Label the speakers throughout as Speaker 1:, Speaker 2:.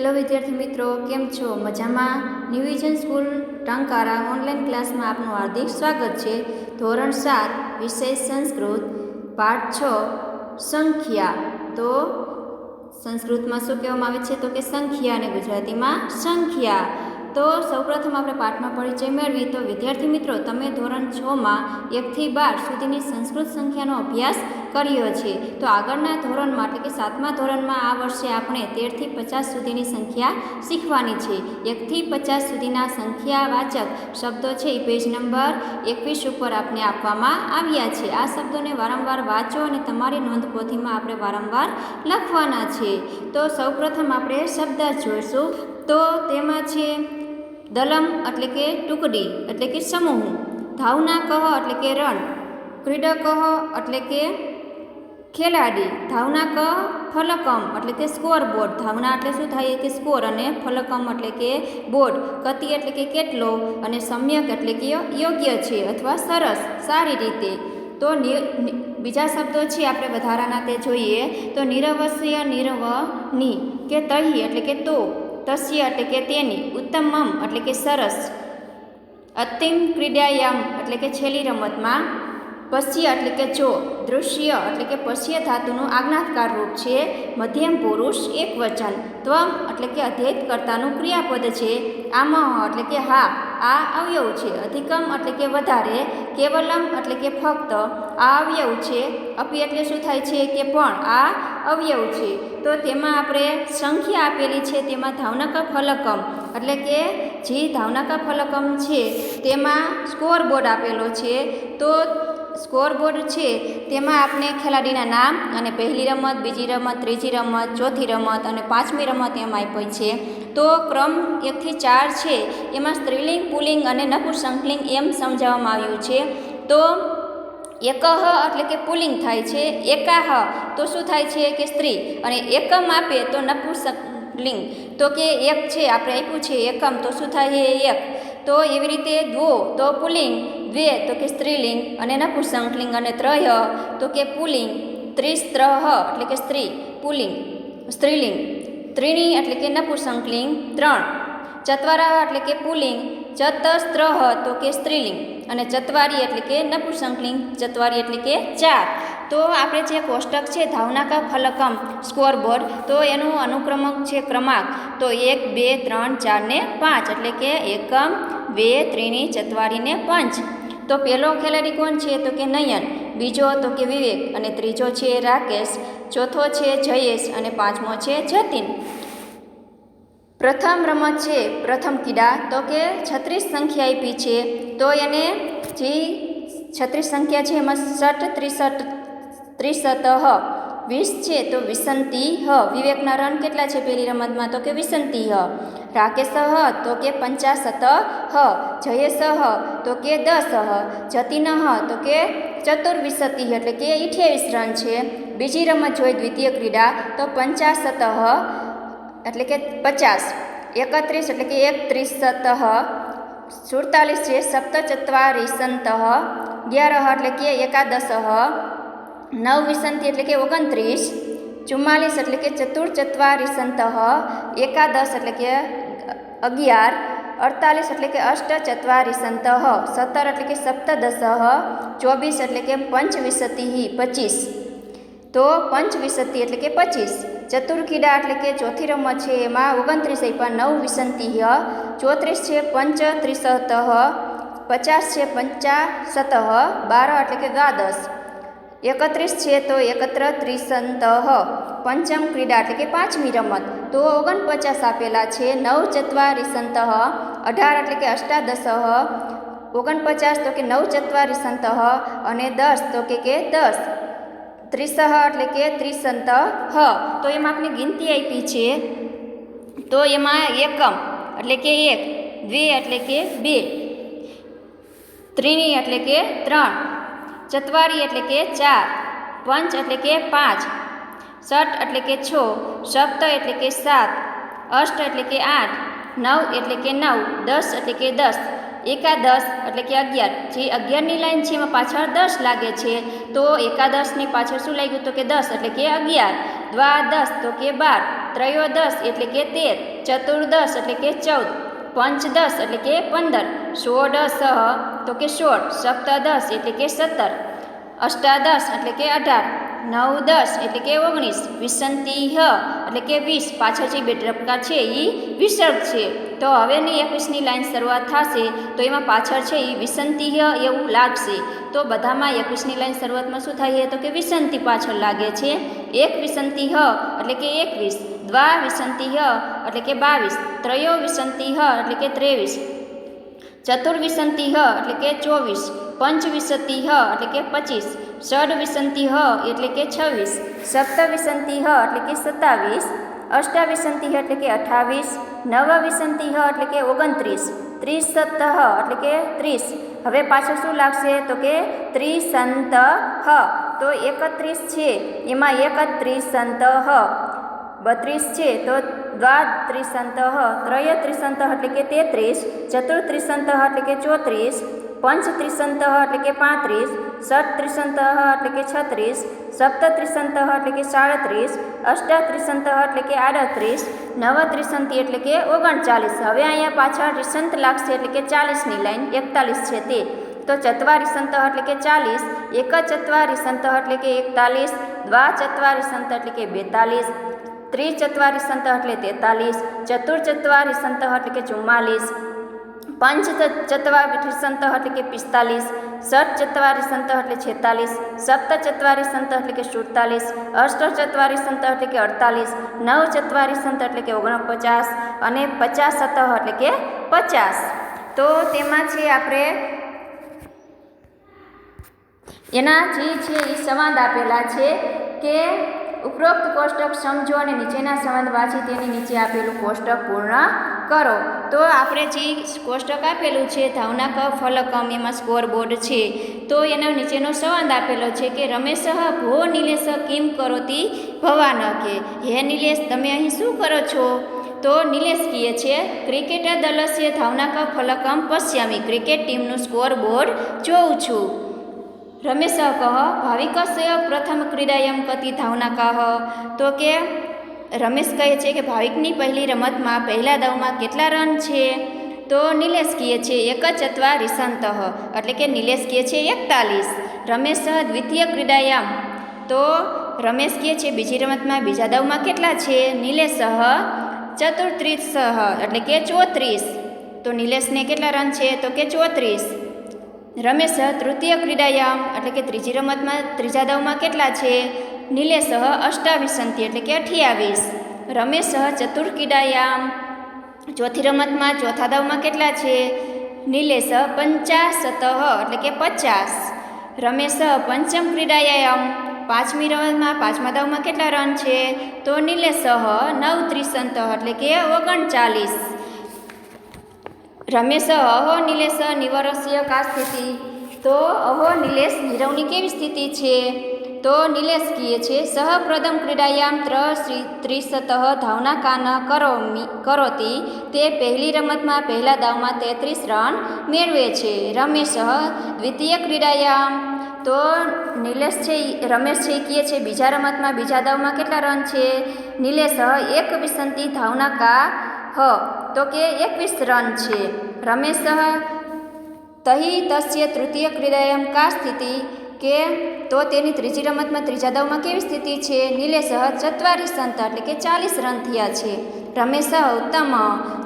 Speaker 1: Hello વિદ્યાર્થી મિત્રો, કેમ છો? મજામાં? ન્યૂવિઝન સ્કૂલ ટંકારા ઓનલાઈન ક્લાસમાં આપનું હાર્દિક સ્વાગત છે. ધોરણ સાત, વિષય સંસ્કૃત, પાઠ છ, સંખ્યા. તો સંસ્કૃતમાં શું કહેવામાં આવે છે? તો કે સંખ્યા અને ગુજરાતીમાં સંખ્યા. તો સૌપ્રથમ આપણે પાઠમાં પરિચય મેળવી. તો વિદ્યાર્થી મિત્રો, તમે ધોરણ છમાં એકથી બાર સુધીની સંસ્કૃત સંખ્યાનો અભ્યાસ કર્યો છે. તો આગળના ધોરણમાં, એટલે કે સાતમા ધોરણમાં આ વર્ષે આપણે તેરથી પચાસ સુધીની સંખ્યા શીખવાની છે. એકથી પચાસ સુધીના સંખ્યાવાચક શબ્દો છે એ પેજ નંબર એકવીસ ઉપર આપને આપવામાં આવ્યા છે. આ શબ્દોને વારંવાર વાંચો અને તમારી નોંધપોથીમાં આપણે વારંવાર લખવાના છે. તો સૌપ્રથમ આપણે શબ્દ જોઈશું. તો તેમાં છે દલમ એટલે કે ટુકડી એટલે કે સમૂહ ધાવના કહ એટલે કે રણ કહ એટલે કે ખેલાડી ધાવના ક ફલકમ એટલે કે સ્કોર બોર્ડ ધાવના એટલે શું થાય? કે સ્કોર અને ફલકમ એટલે કે બોર્ડ કતિ એટલે કે કેટલો અને સમ્યક એટલે કે યોગ્ય છે અથવા સરસ, સારી રીતે. તો બીજા શબ્દો છે આપણે વધારાના તે જોઈએ. તો નિરવસ્ય નિરવની, કે તહી એટલે કે તો. તસ્ય એટલે કે તેની ઉત્તમમ એટલે કે સરસ, અંતિમ ક્રીડાયામ એટલે કે છેલ્લી રમતમાં પશ્ય એટલે કે જો, દૃશ્ય એટલે કે પશ્ય ધાતુનું આજ્ઞાતકાર રૂપ છે, મધ્યમ પુરુષ એક વચન, ત્વમ એટલે કે અધ્યયત કર્તાનું ક્રિયાપદ છે આમ એટલે કે હા. આ અવયવ છે. અધિકમ એટલે કે વધારે, કેવલમ એટલે કે ફક્ત. આ અવયવ છે. અપી એટલે શું થાય છે કે પણ આ અવયવ છે. તો તેમાં આપણે સંખ્યા આપેલી છે તેમાં ધાવનકા ફલકમ. એટલે કે જે ધાવનકા ફલકમ છે તેમાં સ્કોર બોર્ડ આપેલો છે. તો સ્કોર બોર્ડ છે તેમાં આપણે ખેલાડીના નામ અને પહેલી રમત, બીજી રમત, ત્રીજી રમત, ચોથી રમત અને પાંચમી રમત એમ આપી છે. તો ક્રમ એકથી ચાર છે. એમાં સ્ત્રીલિંગ, પુલિંગ અને નપુસંકલિંગ એમ સમજાવવામાં આવ્યું છે. તો એકહ એટલે કે પુલિંગ થાય છે. એકાહ તો શું થાય છે કે સ્ત્રી? અને એકમ આપે તો નપુસંકલિંગ. તો કે એક છે, આપણે આપ્યું છે એકમ, તો શું થાય છે? એક. તો એવી રીતે દ્વો તો પુલિંગ, દ્વે તો કે સ્ત્રીલિંગ અને નપુસંકલિંગ અને ત્રય તો કે પુલિંગ. ત્રિસ્ત્રહ એટલે કે સ્ત્રી, પુલિંગ, સ્ત્રીલિંગ. ત્રીણી એટલે કે નપુસંકલિંગ ત્રણ. ચતવારા એટલે કે પુલ્લિંગ ચતસ્ત્રહ તો કે સ્ત્રીલિંગ. અને ચત્વારી એટલે કે નપુસંકલિંગ. ચત્વારી એટલે કે ચાર. તો આપણે જે કોષ્ટક છે ધાવનાકા ફલકમ સ્કોર બોર્ડ તો એનું અનુક્રમક છે ક્રમાંક. તો એક, બે, ત્રણ, ચાર ને પાંચ એટલે કે એકમ, બે, ત્રીણી, ચત્વારી ને પંચ. તો પહેલો ખેલાડી કોણ છે તો કે નયન. બીજો તો કે વિવેક. અને ત્રીજો છે રાકેશ. ચોથો છે જયેશ અને પાંચમો છે જતીન. પ્રથમ રમત છે પ્રથમ કીડા તો કે છત્રીસ સંખ્યા આપી છે. તો એને જે છત્રીસ સંખ્યા છે એમાં સઠ, ત્રીસઠ ત્રીસત વીસ છે. તો વિસંતી, હ, વિવેકના રન કેટલા છે પેલી રમતમાં? તો કે વિસંતી, હ. રાકેશ, હ, તો કે પંચાશત હ. જયેશ, હ, તો કે દસ, હ. જતીન, હ, તો કે ચતુર્વિસતી, એટલે કે અઠ્યાવીસ રન છે. બીજી રમત જોઈ દ્વિતીય ક્રીડા તો પંચાશત હ એટલે કે પચાસ, એકત્રીસ એટલે કે એકત્રીસત, સુડતાલીસ છે સપ્તચત્વારીસંત અગિયાર એટલે કે એકાદશ, નવ વિસંતિ એટલે કે ઓગણત્રીસ, ચુમ્માલીસ એટલે કે ચતુર્ચત્વારીસંત, એકાદશ એટલે કે અગિયાર, અડતાલીસ એટલે કે અષ્ટચત્વારીસંત, સત્તર એટલે કે સપ્તદશ, ચોવીસ એટલે કે પંચવિંશતિ પચીસ. તો પંચવિંશતિ એટલે કે પચીસ. ચતુર્કીડા એટલે કે ચોથી રમત છે એમાં ઓગણત્રીસ આપ્યા નવ વિસંતિ ચોત્રીસ છે પંચ ત્રીસત પચાસ છે પંચાશત બાર એટલે કે દ્વાદશ એકત્રીસ છે તો એકત્ર ત્રિસંત પંચમ ક્રીડા એટલે કે પાંચમી રમત. તો ઓગણપચાસ આપેલા છે નવ ચત્વારીસંત, અઢાર એટલે કે અષ્ટાદશ. ઓગણપચાસ તો કે નવ ચત્વારીસંત અને દસ તો કે કે દસ. ત્રીસહ એટલે કે ત્રિસંત હ તો એમાં આપણે ગિનતી આપી છે તો એમાં એકમ એટલે કે એક દ્વે એટલે કે બે ત્રીણી એટલે કે ત્રણ ચત્વારી એટલે કે ચાર પંચ એટલે કે પાંચ ષટ એટલે કે છ સપ્ત એટલે કે સાત અષ્ટ એટલે કે આઠ નવ એટલે કે નવ દસ એટલે કે દસ એકાદશ એટલે કે અગિયાર. જે અગિયારની લાઈન છે, એમાં પાછળ દસ લાગે છે, તો એકાદશની પાછળ શું લાગ્યું તો કે દસ એટલે કે અગિયાર. દ્વાદશ તો કે બાર. ત્રયોદશ એટલે કે તેર. ચતુર્દશ એટલે કે ચૌદ. પંચદશ એટલે કે પંદર. ષોડશ તો કે સોળ સપ્તદશ એટલે કે સત્તર. અષ્ટાદશ એટલે કે અઢાર. નવદશ એટલે કે ઓગણીસ, વિસંતિહ, એટલે કે વીસ, પાછળ જે બે ટપકા છે એ વિસર્ગ છે. તો હવેની એકવીસની લાઈન શરૂઆત થશે, તો એમાં પાછળ છે એ વિસંતિહ એવું લાગશે. તો બધામાં એકવીસની લાઈન શરૂઆતમાં શું થાય તો કે વિસંતિ પાછળ લાગે છે. એક વિસંતિહ, એટલે કે એકવીસ. દ્વા હ એટલે કે બાવીસ. ત્રયો વિસંતિહ, એટલે કે ત્રેવીસ. ચતુર્વિસંતિહ એટલે કે ચોવીસ, પંચવિસંતિહ એટલે કે પચીસ, ષડવિસંતિહ એટલે કે છવ્વીસ, સપ્તવિસંતિહ એટલે કે સત્તાવીસ, અષ્ટાવિસંતિહ એટલે કે અઠ્ઠાવીસ નવવિસંતિહ એટલે કે ઓગણત્રીસ ત્રીસ સપ્તહ એટલે કે ત્રીસ. હવે પાછળ શું લાગશે? તો કે ત્રિસંત તો એકત્રીસ છે. એમાં એકત્રીસંત બત્રીસ છે તો દ્વાત્રિસંત ત્રયત્રિસંત એટલે કે તેત્રીસ ચતુર્ત્રિસંત એટલે કે ચોત્રીસ પંચત્રિસંત એટલે કે પાંત્રીસ ષટ્ત્રિસંત એટલે કે છત્રીસ સપ્તત્રિસંત એટલે કે સાડત્રીસ અષ્ટાત્રિસંત એટલે કે આડત્રીસ નવત્રિસંતી એટલે કે ઓગણચાલીસ હવે અહીંયા પાછળ રિસંત લાગશે એટલે કે ચાલીસની લાઈન એકતાલીસ છે તે તો ચત્વારિસંત એટલે કે ચાલીસ એક ચત્વારિસંત એટલે કે એકતાલીસ દ્વા ચત્વારિસંત એટલે કે બેતાલીસ ત્રિચત્વારિસંત એટલે તેતાલીસ ચતુર્ચત્વારિસંત એટલે કે ચુમ્માલીસ પંચ ચત્વારિસંત એટલે કે પિસ્તાલીસ ષટ ચત્વારિસંત એટલે છેતાલીસ સપ્ત ચત્વારિસંત એટલે કે સુડતાલીસ અષ્ટ ચત્વારિસંત એટલે કે અડતાલીસ નવ ચત્વારિસંત એટલે કે ઓગણપચાસ અને પચાસ એટલે કે પચાસ. તો તેમાં છે આપણે એના જે છે એ સંવાદ આપેલા છે કે ઉપરોક્ત કોષ્ટક સમજો અને નીચેના સંબંધ વાંચી તેની નીચે આપેલું કોષ્ટક પૂર્ણ કરો. તો આપણે જે કોષ્ટક આપેલું છે, ધાવના ક ફલકમ એમાં સ્કોર બોર્ડ છે. તો એના નીચેનો સંબંધ આપેલો છે કે રમેશ ભો નિલેશ કિમ કરોતી ભવાન કે. હે નિલેશ, તમે અહીં શું કરો છો? તો નિલેશ કહે છે, ક્રિકેટર દલસ્ય ધાવના ક ફલકમ પશ્યામી. ક્રિકેટ ટીમનું સ્કોર બોર્ડ જોઉં છું. રમેશ કહ ભાવિકસ્ય પ્રથમ ક્રીડાયમ કતિ ધાવના કહ. તો કે રમેશ કહે છે કે ભાવિકની પહેલી રમતમાં પહેલા દાવમાં કેટલા રન છે? તો નિલેશ કહે છે, એક ચત્વા રિસંત એટલે કે નિલેશ કહે છે, એકતાલીસ. રમેશ દ્વિતીય ક્રીડાયામ. તો રમેશ કહે છે, બીજી રમતમાં બીજા દાવમાં કેટલા છે? નિલેશ ચતુર્ત્રીસ એટલે કે ચોત્રીસ. તો નિલેશને કેટલા રન છે? તો કે ચોત્રીસ. રમેશ તૃતીય ક્રીડાયામ, એટલે કે ત્રીજી રમતમાં ત્રીજા દાવમાં કેટલા છે? નિલેશ અષ્ટાવીસંતી એટલે કે અઠ્યાવીસ. રમેશ ચતુર્ક્રીડાયામ ચોથી રમતમાં ચોથા દાવમાં કેટલા છે? નિલેશ પંચાશતઃ એટલે કે પચાસ. રમેશ પંચમ ક્રીડાયામ, પાંચમી રમતમાં પાંચમા દાવમાં કેટલા રન છે? તો નિલેશ નવ ત્રીસંત એટલે કે ઓગણચાલીસ. રમેશ, અહો, નિલેશ, નિવરસ્ય કા સ્થિતિ? તો, અહો, નિલેશ નીરવની કેવી સ્થિતિ છે? તો, નિલેશ કીએ છે, સહ પ્રદમ ક્રીડાયામ ત્ર ત્રિશત ધાવના કાન કરોમી, કરોતી. તે પહેલી રમતમાં પહેલા દાવમાં તેત્રીસ રન મેળવે છે. રમેશ દ્વિતીય ક્રીડાયામ. તો, નિલેશ છે રમેશ છે કીએ છે, બીજા રમતમાં બીજા દાવમાં કેટલા રન છે? નિલેશ એક વિસંતી ધાવના કા, હ. તો કે એકવીસ રન છે. રમેશ તહી તસ્ય તૃતીય ક્રીડાયામ કા સ્થિતિ કે તો તેની ત્રીજી રમતમાં ત્રીજા દાવમાં કેવી સ્થિતિ છે નિલેશ ચત્વારીસ સંત એટલે કે ચાલીસ રન થયા છે રમેશ ઉત્તમ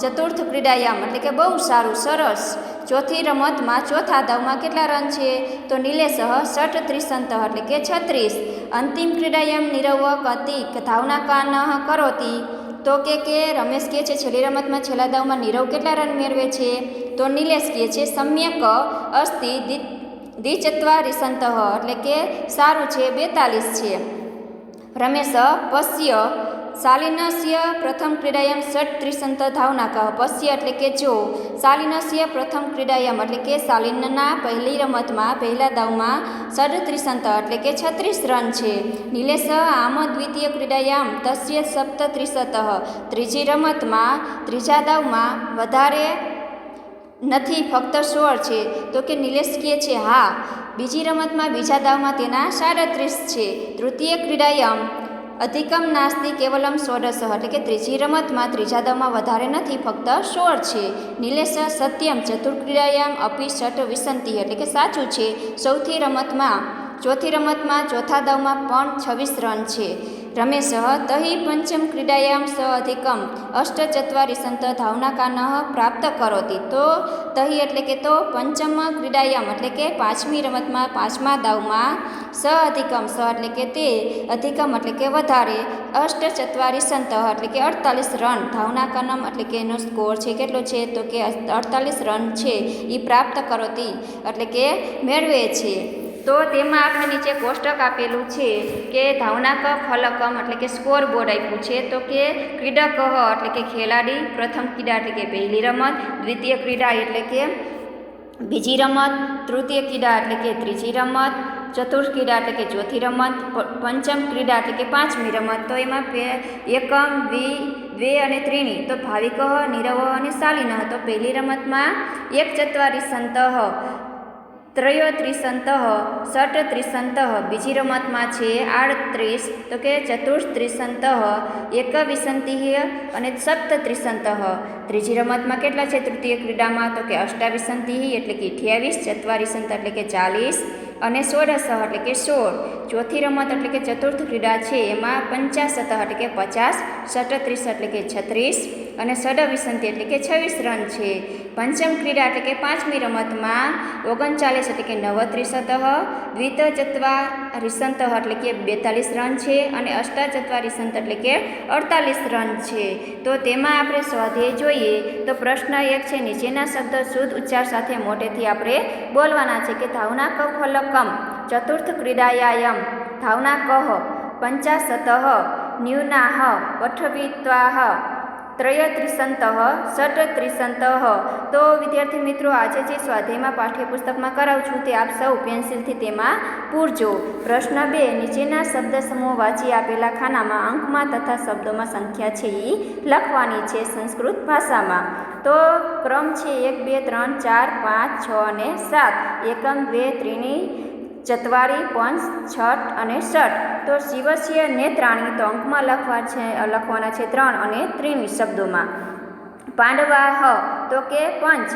Speaker 1: ચતુર્થ ક્રીડાયામ એટલે કે બહુ સારું સરસ ચોથી રમતમાં ચોથા દાવમાં કેટલા રન છે તો નિલેશ ષટ ત્રિસંત એટલે કે છત્રીસ અંતિમ ક્રીડાયામ નિરવ અતિક ધાવના કાન કરોતી તો કે કે રમેશ કહે છે, છેલ્લી રમતમાં છેલ્લા દાવમાં નીરવ કેટલા રન મેળવે છે? તો નિલેશ કહે છે, સમ્યક અસ્તિ દ્વિચત્વારિસંત. એટલે કે સારું છે, બેતાલીસ છે. રમેશ પશ્ય શાલિનસ્ય પ્રથમ ક્રીડાયામ ષટ ત્રિસંત ધાવના કહ. પશ્ય એટલે કે જો. શાલિનસ્ય પ્રથમ ક્રીડાયામ એટલે કે શાલિનના પહેલી રમતમાં, પહેલા દાવમાં ષડ ત્રિસંત એટલે કે છત્રીસ રન છે. નિલેશ આમ દ્વિતીય ક્રીડાયામ તસ્ય સપ્ત ત્રિશત ત્રીજી રમતમાં, ત્રીજા દાવમાં વધારે નથી, ફક્ત સોળ છે. તો કે નિલેશ કહે છે, હા. બીજી રમતમાં, બીજા દાવમાં તેના સાડત્રીસ છે. તૃતીય ક્રીડાયામ અધિકમ નાસ્તિ કેવલમ ષોડશ, એટલે કે ત્રીજી રમતમાં ત્રીજા દવમાં વધારે નથી, ફક્ત સોળ છે. નિલેશ સત્યમ ચતુર્ક્રિયાયામ અપી ષટ વિસંતિ, એટલે કે સાચું છે. સૌથી રમતમાં, ચોથી રમતમાં, ચોથા દવમાં પણ છવ્વીસ રન છે. રમેશ તહી પંચમ ક્રીડાયામ સ અધિકમ અષ્ટચત્વારી સંત ધાવનાકાન પ્રાપ્ત કરોતી તો તહી એટલે કે તો પંચમ ક્રીડાયામ એટલે કે પાંચમી રમતમાં પાંચમા દાવમાં સ અધિકમ સ એટલે કે તે અધિકમ એટલે કે વધારે અષ્ટચત્વારી સંત એટલે કે અડતાલીસ રન ધાવનાકાનમ એટલે કે એનો સ્કોર છે કેટલો છે? તો કે અડતાલીસ રન છે એ પ્રાપ્ત કરોતી, એટલે કે મેળવે છે। તો તેમાં આપણે નીચે કોષ્ટક આપેલું છે કે ધાવનાક ફલકમ એટલે કે સ્કોર બોર્ડ આપ્યું છે. તો કે ક્રીડક એટલે કે ખેલાડી, પ્રથમ ક્રીડા એટલે કે પહેલી રમત, દ્વિતીય ક્રીડા એટલે કે બીજી રમત, તૃતીય ક્રીડા એટલે કે ત્રીજી રમત, ચતુર્થ ક્રીડા એટલે કે ચોથી રમત પંચમ ક્રીડા એટલે કે પાંચમી રમત. તો એમાં એકમ દ્વિ દ્વે અને ત્રીણી. તો ભાવિક, નિરવ અને શાલિન. તો પહેલી રમતમાં એક ચત્વારી સંત ત્રયો ત્રિસંત ષટ ત્રિસંત બીજી રમતમાં છે આડત્રીસ તો કે ચતુર્થ ત્રિસંત એક અને સપ્ત ત્રિસંત ત્રીજી રમતમાં કેટલા છે તૃતીય ક્રીડામાં તો કે અષ્ટાવિસંતિ એટલે કે અઠ્યાવીસ ચત્વારિસંત એટલે કે ચાલીસ અને સોળસહ એટલે કે સોળ ચોથી રમત એટલે કે ચતુર્થ ક્રીડા છે એમાં પંચાશત એટલે કે પચાસ સટત્રીસ એટલે કે છત્રીસ અને સડવિસંતિ એટલે કે છવ્વીસ રન છે. પંચમ ક્રીડા એટલે કે પાંચમી રમતમાં ઓગણચાલીસ એટલે કે નવત્રીસત દ્વિત ચત્વા રિસંત એટલે કે બેતાલીસ રન છે અને અષ્ટાચત્વા રિસંત એટલે કે અડતાલીસ રન છે. તો તેમાં આપણે સ્વાધ્યાય જોઈએ તો પ્રશ્ન એક છે, નીચેના શબ્દ શુદ્ધ ઉચ્ચાર સાથે મોટેથી આપણે બોલવાના છે કે ધાવના ક ફલકમ ચતુર્થ ક્રીડાયાયમ ધાવના કહ પંચાશત ન્યૂનાહ, પઠવિત્વાહ ત્રયત્રિસંત ષટત્રિસંત તો વિદ્યાર્થી મિત્રો આજે જે સ્વાધ્યાયમાં પાઠ્યપુસ્તકમાં કરાવું છું તે આપ સૌ પેન્સિલથી તેમાં પૂરજો। પ્રશ્ન બે, નીચેના શબ્દ સમૂહ વાંચી આપેલા ખાનામાં અંકમાં તથા શબ્દોમાં સંખ્યા છે એ લખવાની છે સંસ્કૃત ભાષામાં। તો ક્રમ છે એક, બે, ત્રણ, ચાર, પાંચ, છ અને સાત। એકમ, બે, ત્રીણી ચત્વારી પંચ, છઠ અને ષઠ. તો શિવસ્ય નેત્રાણી તો અંકમાં લખવા છે, લખવાના છે ત્રણ અને ત્રીણી શબ્દોમાં. પાંડવા હ, તો કે પંચ.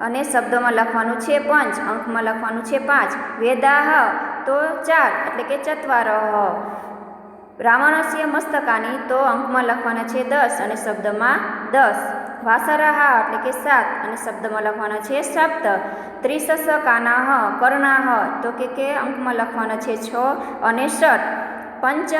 Speaker 1: અને શબ્દોમાં લખવાનું છે પંચ, અંકમાં લખવાનું છે પાંચ. વેદા હ, તો ચાર, એટલે કે ચત્વાર રાવણસ્ય મસ્તકાની તો અંકમાં લખવાના છે દસ અને શબ્દમાં દસ. વાસરાહા એટલે કે સાત અને શબ્દમાં લખવાનો છે સપ્ત ત્રિશસ કાનાહ કર્ણાહ તો કે કે અંકમાં લખવાનો છે છ અને ષટ પંચ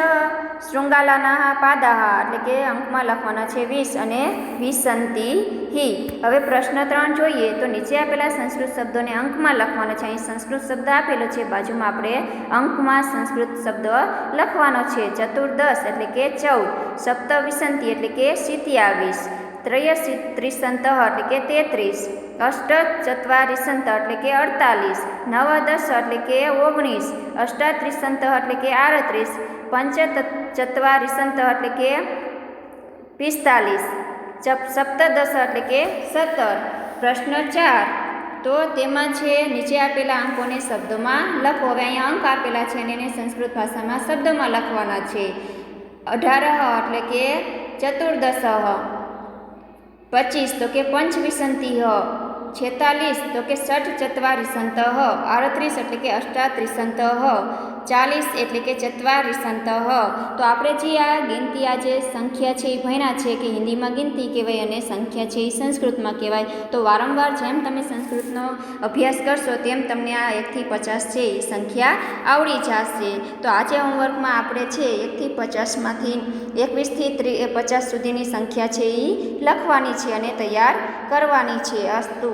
Speaker 1: શૃંગાલાના પાદાહ એટલે કે અંકમાં લખવાના છે વીસ અને વિસંતિ હિ હવે પ્રશ્ન ત્રણ જોઈએ તો નીચે આપેલા સંસ્કૃત શબ્દોને અંકમાં લખવાનો છે. અહીં સંસ્કૃત શબ્દ આપેલો છે. બાજુમાં આપણે અંકમાં સંસ્કૃત શબ્દ લખવાનો છે. ચતુર્દશ એટલે કે ચૌદ. સપ્તવિસંતિ એટલે કે સિત્યાવીસ. ત્રયસી ત્રિસંત એટલે કે તેત્રીસ અષ્ટ ચત્વારિસંત એટલે કે અડતાલીસ નવદશ એટલે કે ઓગણીસ અષ્ટાત્રિસંત એટલે કે આડત્રીસ પંચ ચત્વારિસંત એટલે કે પિસ્તાલીસ સપ્તદશ એટલે કે સત્તર પ્રશ્ન ચાર તો તેમાં છે, નીચે આપેલા અંકોને શબ્દોમાં લખો. હવે અહીંયા અંક આપેલા છે અને એને સંસ્કૃત ભાષામાં શબ્દોમાં લખવાના છે. અઢાર એટલે કે ચતુર્દશ. પચીસ તો કે પંચવિસંતિ હ છેતાલીસ તો કે ષઠ ચત્વારિસંત આડત્રીસ એટલે કે અષ્ટાત્રિસંત ચાલીસ એટલે કે ચત્વારિસંત તો આપણે જે આ ગિનતી આ જે સંખ્યા છે એ ભણ્યા છે કે હિન્દીમાં ગિનતી કહેવાય અને સંખ્યા છે એ સંસ્કૃતમાં કહેવાય, તો વારંવાર જેમ તમે સંસ્કૃતનો અભ્યાસ કરશો તેમ તમને આ એકથી પચાસ છે એ સંખ્યા આવડી જશે. તો આજે હોમવર્કમાં આપણે છે એકથી પચાસમાંથી એકવીસથી ત્રી, પચાસ સુધીની સંખ્યા છે એ લખવાની છે અને તૈયાર કરવાની છે અસ્તુ.